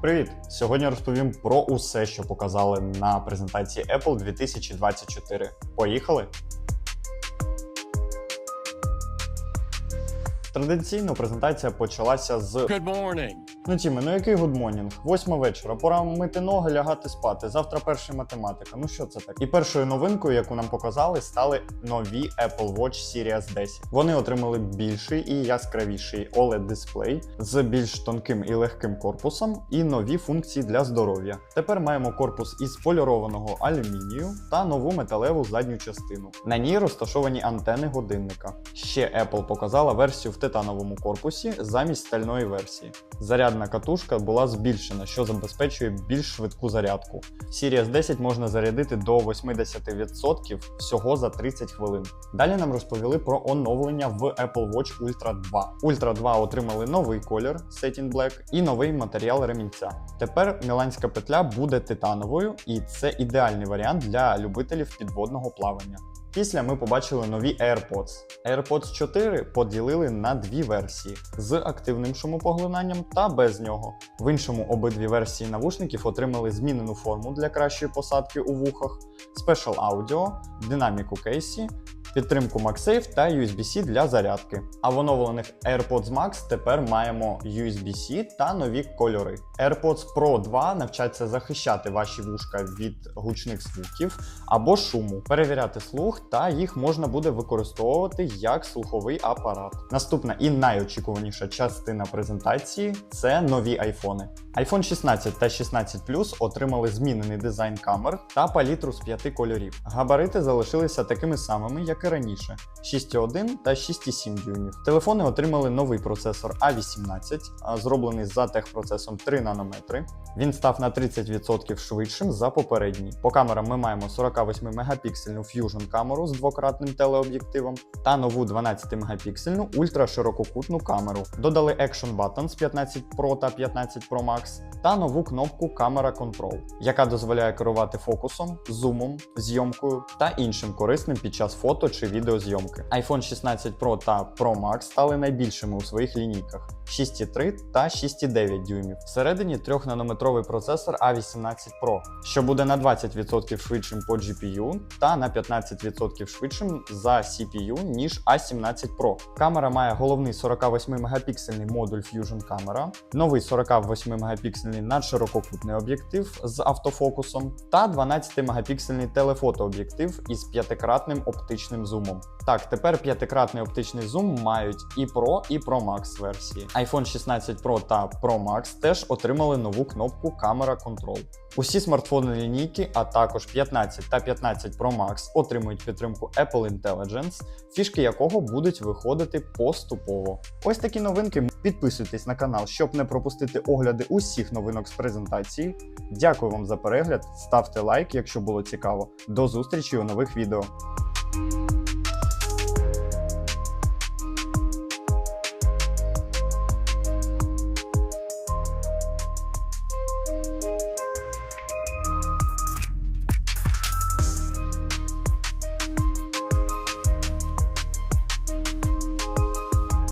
Привіт! Сьогодні розповім про усе, що показали на презентації Apple 2024. Поїхали! Традиційно презентація почалася з Good morning. Ну, Тіме, ну який гудмонінг? Восьма вечора, пора мити ноги, лягати спати. Завтра перша математика. Ну що це так? І першою новинкою, яку нам показали, стали нові Apple Watch Series 10. Вони отримали більший і яскравіший oled дисплей з більш тонким і легким корпусом, і нові функції для здоров'я. Тепер маємо корпус із полірованого алюмінію та нову металеву задню частину. На ній розташовані антени годинника. Ще Apple показала версію в титановому корпусі замість стальної версії. Зарядна катушка була збільшена, що забезпечує більш швидку зарядку. Series 10 можна зарядити до 80% всього за 30 хвилин. Далі нам розповіли про оновлення в Apple Watch Ultra 2. Ultra 2 отримали новий колір Satin Black і новий матеріал ремінця. Тепер міланська петля буде титановою, і це ідеальний варіант для любителів підводного плавання. Після ми побачили нові AirPods. AirPods 4 поділили на дві версії з активним шумопоглинанням та без нього. В іншому обидві версії навушників отримали змінену форму для кращої посадки у вухах, Special Audio, динаміку кейсі, підтримку MagSafe та USB-C для зарядки. А в оновлених AirPods Max тепер маємо USB-C та нові кольори. AirPods Pro 2 навчаться захищати ваші вушка від гучних звуків або шуму, перевіряти слух, та їх можна буде використовувати як слуховий апарат. Наступна і найочікуваніша частина презентації це нові айфони. iPhone 16 та 16 Plus отримали змінений дизайн камер та палітру з п'яти кольорів. Габарити залишилися такими самими, як і раніше: 6,1 та 6,7 дюймів. Телефони отримали новий процесор A18, зроблений за техпроцесом 3 нанометри. Він став на 30% швидшим за попередній. По камерам ми маємо 48 мегапіксельну Fusion камеру з двократним телеоб'єктивом та нову 12 мегапіксельну ультраширококутну камеру. Додали Action Button з 15 Pro та 15 Pro Max та нову кнопку Camera Control, яка дозволяє керувати фокусом, зумом, зйомкою та іншим корисним під час фото чи відеозйомки. iPhone 16 Pro та Pro Max стали найбільшими у своїх лінійках. 6,3 та 6,9 дюймів. Всередині 3-нанометровий процесор A18 Pro, що буде на 20% швидшим по GPU та на 15% швидшим за CPU, ніж A17 Pro. Камера має головний 48-мегапіксельний модуль Fusion Camera, новий 48-мегапіксельний надширококутний об'єктив з автофокусом та 12-мегапіксельний телефотооб'єктив із п'ятикратним оптичним зумом. Так, тепер п'ятикратний оптичний зум мають і Pro, і Pro Max версії. iPhone 16 Pro та Pro Max теж отримали нову кнопку Camera Control. Усі смартфони лінійки, а також 15 та 15 Pro Max отримують підтримку Apple Intelligence, фішки якого будуть виходити поступово. Ось такі новинки. Підписуйтесь на канал, щоб не пропустити огляди усіх новинок з презентації. Дякую вам за перегляд, ставте лайк, якщо було цікаво. До зустрічі у нових відео.